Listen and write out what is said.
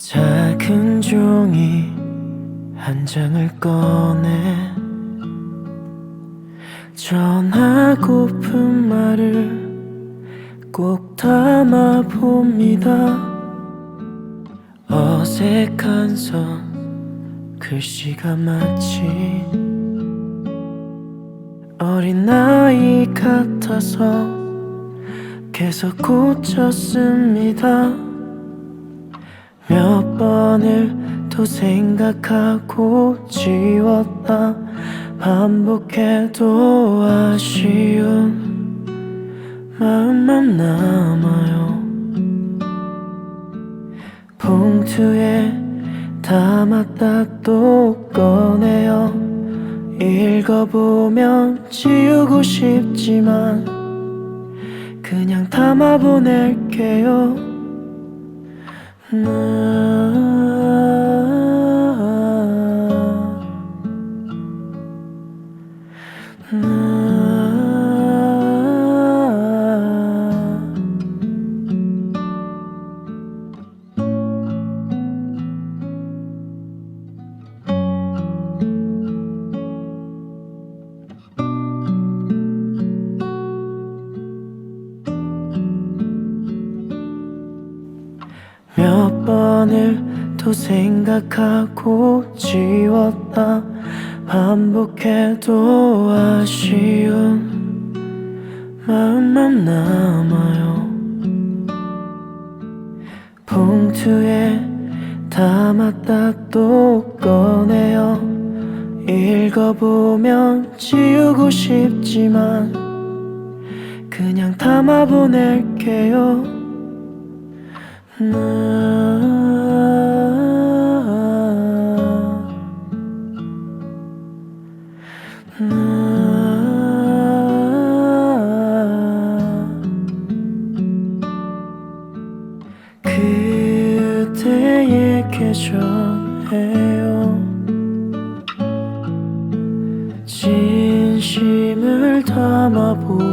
작은 종이 한 장을 꺼내 전하고픈 말을 꼭 담아 봅니다. 어색한 선 글씨가 마치 어린아이 같아서 계속 고쳤습니다. 몇 번을 또 생각하고 지웠다. 반복해도 아쉬운 마음만 남아요. 봉투에 담았다 또 꺼내요. 읽어보면 지우고 싶지만 그냥 담아 보낼게요 No. 몇 번을 또 생각하고 지웠다. 반복해도 아쉬운 마음만 남아요. 봉투에 담았다 또 꺼내요. 읽어보면 지우고 싶지만 그냥 담아 보낼게요. 나, 나 그대에게 전해요. 진심을 담아보